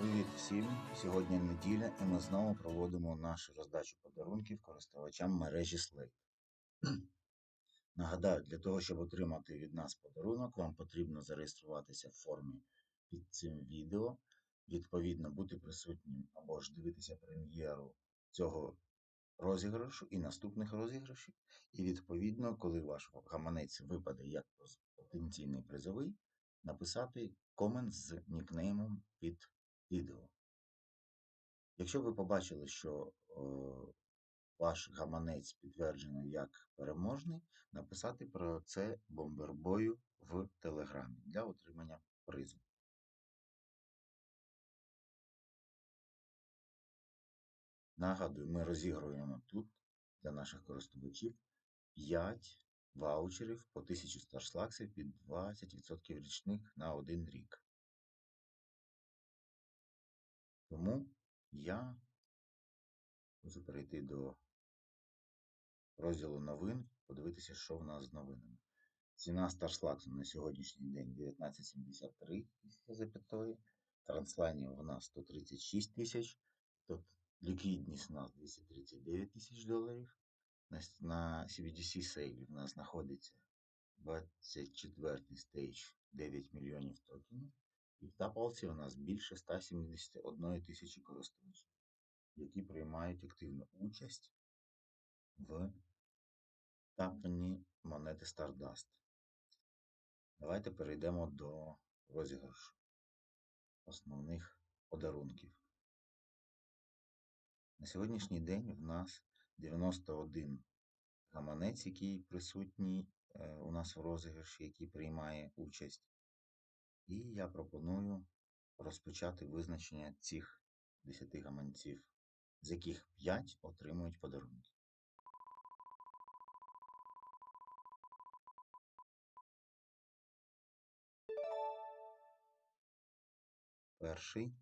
Привіт всім! Сьогодні неділя і ми знову проводимо нашу роздачу подарунків користувачам мережі Slate. Нагадаю, для того, щоб отримати від нас подарунок, вам потрібно зареєструватися в формі під цим відео, відповідно бути присутнім або ж дивитися прем'єру цього розіграшу і наступних розіграшів. І відповідно, коли ваш гаманець випаде як потенційний призовий, написати комент з нікнеймом під відео. Якщо ви побачили, що е, ваш гаманець підтверджено як переможний, написати про це бомбербою в Телеграмі для отримання призу. Нагадую, ми розігруємо тут для наших користувачів 5 ваучерів по 1000 старшлаксів під 20% річних на один рік. Тому я можу перейти до розділу новин, подивитися, що в нас з новинами. Ціна Старшлаксу на сьогоднішній день 1973 після запятої. Транслайнів у нас 136 тисяч, тобто ліквідність у нас 239 тисяч доларів. На CBDC сейлі в нас знаходиться 24 стейдж 9 мільйонів токенів. І в тапалці у нас більше 171 тисячі користувачів, які приймають активну участь в тапанні монети Stardust. Давайте перейдемо до розіграшу основних подарунків. На сьогоднішній день в нас 91 гаманець, який присутній е, у нас в розіграші, який приймає участь. І я пропоную розпочати визначення цих 10 гаманців, з яких 5 отримують подарунки. Перший.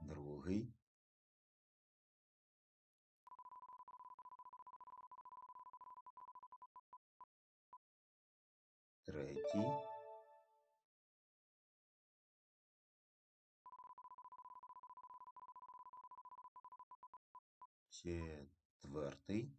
Другий. Третій. Четвертий.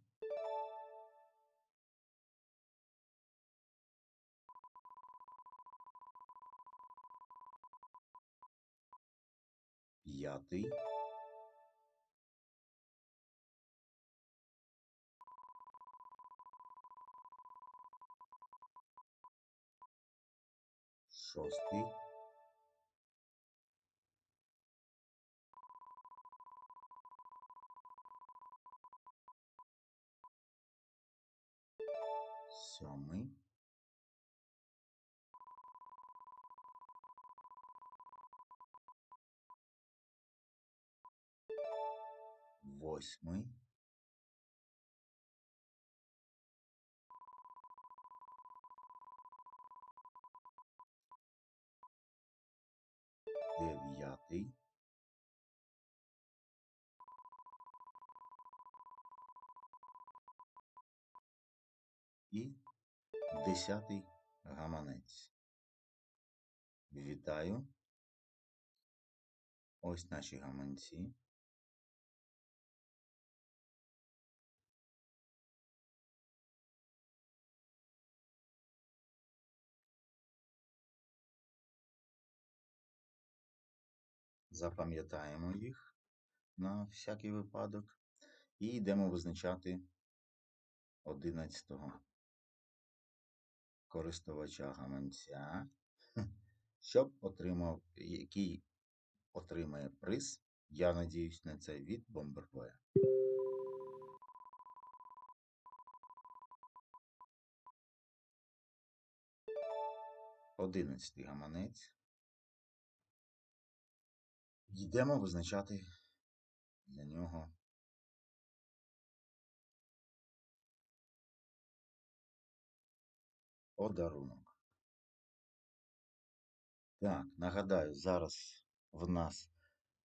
П'ятий. Шостий. Сьомий. Восьмий. Дев'ятий. І десятий гаманець. Вітаю. Ось наші гаманці. Запам'ятаємо їх на всякий випадок. І йдемо визначати 11-го користувача гаманця, щоб отримав, який отримає приз. Я надіюсь на це від Бомбербоя. Одинадцятий гаманець. Йдемо визначати для нього подарунок. Так, нагадаю, зараз в нас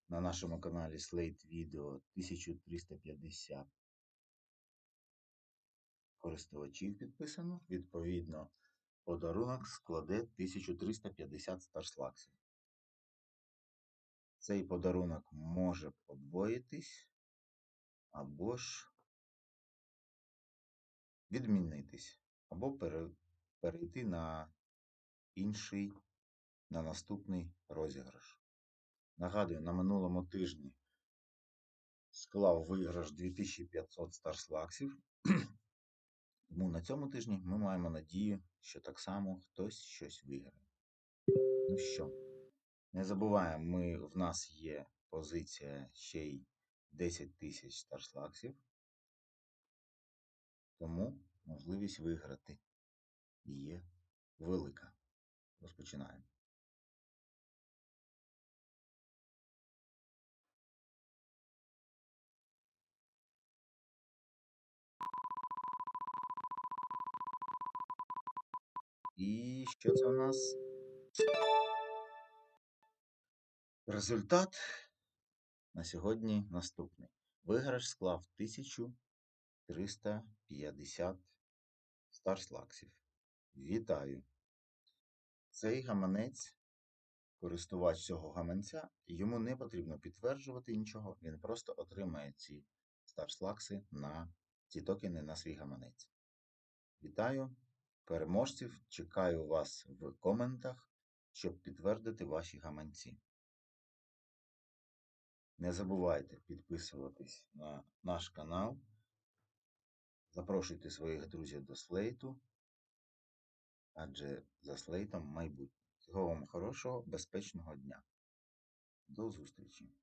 на нашому каналі Slate відео 1350 користувачів підписано. Відповідно, подарунок складе 1350 старслаксів. Цей подарунок може подвоїтись або ж відмінитись, або перейти на інший, на наступний розіграш. Нагадую, на минулому тижні склав виграш 2500 старслаксів. Тому на цьому тижні ми маємо надію, що так само хтось щось виграє. Ну що, не забуваємо, ми, в нас є позиція ще й 10 тисяч старслаксів. Тому можливість виграти є велика. Розпочинаємо. І що це у нас? Результат на сьогодні наступний. Виграш склав 1350 старслаксів. Вітаю! Цей гаманець, користувач цього гаманця, йому не потрібно підтверджувати нічого, він просто отримає ці старслакси на ці токени на свій гаманець. Вітаю! Переможців чекаю вас в коментах, щоб підтвердити ваші гаманці. Не забувайте підписуватись на наш канал. Запрошуйте своїх друзів до слейту, адже за слейтом майбутнє. Всього вам хорошого, безпечного дня. До зустрічі!